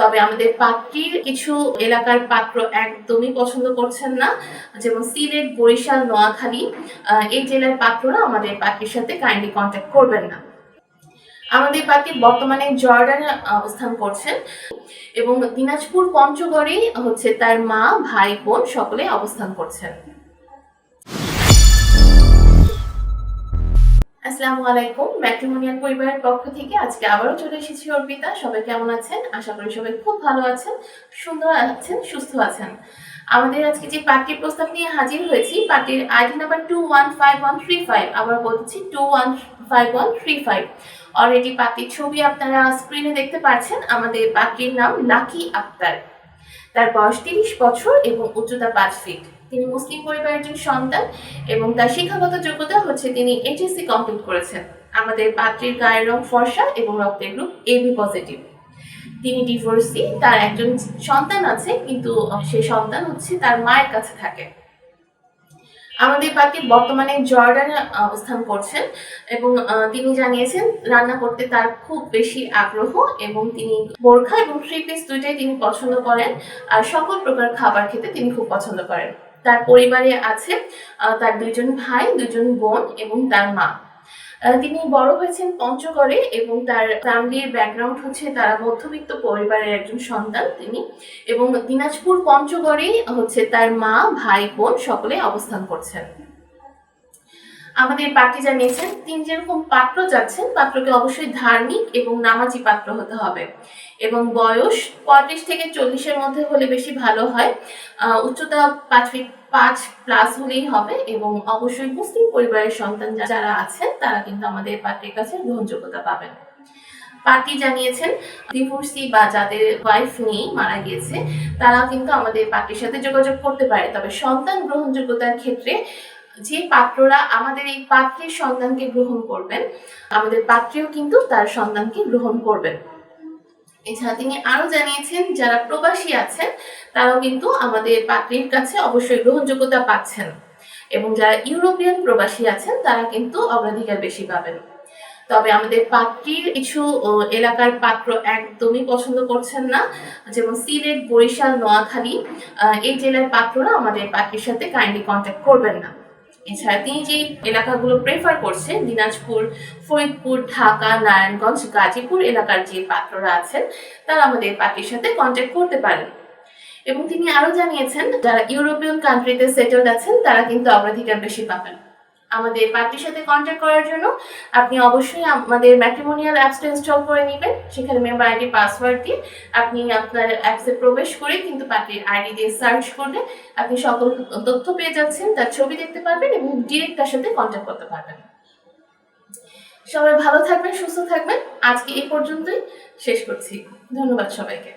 তবে আমাদের পাত্রীর কিছু এলাকার পাত্র একদমই পছন্দ করছেন না। যেমন সিলেট, বরিশাল, নোয়াখালী এই জেলার পাত্ররা আমাদের পাত্রীর সাথে কাইন্ডলি কন্ট্যাক্ট করবেন না। আমাদের পাত্রী বর্তমানে জর্ডানে অবস্থান করছেন এবং দিনাজপুর, পঞ্চগড়ে হচ্ছে তার মা, ভাই, বোন সকলে অবস্থান করছেন। আসসালামু আলাইকুম। ম্যাট্রিমোনিয়াল পরিবারের পক্ষ থেকে আজকে আবারও চলে এসেছি অর্পিতা। সবাই কেমন আছেন? আশা করি সবাই খুব ভালো আছেন, সুন্দর আছেন, সুস্থ আছেন। আমাদের আজকে যে পার্টির প্রস্তাব নিয়ে হাজির হয়েছি, পার্টির ID number two one five one three five আবার বলছি two one five one three five already পার্টির ছবি আপনারা স্ক্রিনে দেখতে পাচ্ছেন, আমাদের পার্টির নাম লাকি আক্তার। তার বয়স তিরিশ বছর এবং উচ্চতা পাঁচ ফিট তিনি মুসলিম পরিবারের একজন সন্তান এবং তার শিক্ষাগত যোগ্যতা হচ্ছে তিনি এইচএসসি কমপ্লিট করেছেন। আমাদের পাত্রীর গায়ের রং ফর্সা এবং রক্তের গ্রুপ এবি পজিটিভ তিনি ডিভোর্সি তার একজন সন্তান আছে, কিন্তু সেই সন্তান হচ্ছে তার মায়ের কাছে থাকে। আমাদের পাত্রী বর্তমানে জর্ডানে অবস্থান করছেন এবং তিনি জানিয়েছেন রান্না করতে তার খুব বেশি আগ্রহ এবং তিনি বোরখা এবং থ্রি পিস দুইটাই তিনি পছন্দ করেন। আর সকল প্রকার খাবার খেতে তিনি খুব পছন্দ করেন। তার পরিবারে আছে তার দুজন ভাই দুজন বোন এবং তার মা। তিনি বড় হয়েছেন পঞ্চগড়ে এবং তার ফ্যামিলির ব্যাকগ্রাউন্ড হচ্ছে তারা মধ্যবিত্ত পরিবারের একজন সন্তান তিনি এবং দিনাজপুর পঞ্চগড়েই হচ্ছে তার মা, ভাই, বোন সকলে অবস্থান করছেন। আমাদের পার্টি জানিয়েছেন তিনি যেরকম পাত্র যাচ্ছেন, পাত্রকে অবশ্যই ধার্মিক এবং নামাজি পাত্র হতে হবে। এবং বয়স পঁয়ত্রিশ থেকে চল্লিশের মধ্যে হলে বেশি ভালো হয়। উচ্চতা পাঁচ ফিট পাঁচ প্লাস হলেই হবে এবং অবশ্যই মুসলিম পরিবারের সন্তান যারা আছেন, তারা কিন্তু আমাদের পাত্রের কাছে গ্রহণযোগ্যতা পাবেন। পার্টি জানিয়েছেন ডিভোর্সি বা যাদের ওয়াইফ নেই মারা গিয়েছে তারা কিন্তু আমাদের পার্টির সাথে যোগাযোগ করতে পারে। তবে সন্তান গ্রহণযোগ্যতার ক্ষেত্রে যে পাত্ররা আমাদের এই পাত্রের সন্তানকে গ্রহণ করবেন, আমাদের পাত্রেও কিন্তু তার সন্তানকে গ্রহণ করবেন। এছাড়া তিনি আরও জানিয়েছেন, যারা প্রবাসী আছেন, তারাও কিন্তু আমাদের পাত্রীর কাছে অবশ্যই গ্রহণযোগ্যতা পাচ্ছেন এবং যারা ইউরোপিয়ান প্রবাসী আছেন, তারা কিন্তু অগ্রাধিকার বেশি পাবেন। তবে আমাদের পাত্রীর কিছু এলাকার পাত্র একদমই পছন্দ করছেন না। যেমন সিলেট, বরিশাল, নোয়াখালী এই জেলার পাত্ররা আমাদের পাত্রীর সাথে কাইন্ডলি কন্ট্যাক্ট করবেন না। এছাড়া তিনি যে এলাকাগুলো প্রেফার করছেন, দিনাজপুর, ফরিদপুর, ঢাকা, নারায়ণগঞ্জ, গাজীপুর এলাকার যে পাত্ররা আছেন, তারা আমাদের পার্টির সাথে কন্ট্যাক্ট করতে পারেন। এবং তিনি আরও জানিয়েছেন, যারা ইউরোপিয়ান কান্ট্রিতে সেটেলড আছেন, তারা কিন্তু অগ্রাধিকার বেশি পাবেন। আমাদের পার্টির সাথে কন্ট্যাক্ট করার জন্য আপনি অবশ্যই আমাদের ম্যাট্রিমোনিয়াল অ্যাপসটা ইনস্টল করে নেবেন। সেখানে মেম্বার আইডি পাসওয়ার্ড দিয়ে আপনি আপনার অ্যাপসে প্রবেশ করে কিন্তু পার্টির আইডি দিয়ে সার্চ করলে আপনি সকল তথ্য পেয়ে যাচ্ছেন, তার ছবি দেখতে পারবেন এবং ডিরেক্ট তার সাথে কন্ট্যাক্ট করতে পারবেন। সবাই ভালো থাকবেন, সুস্থ থাকবেন। আজকে এই পর্যন্তই শেষ করছি। ধন্যবাদ সবাইকে।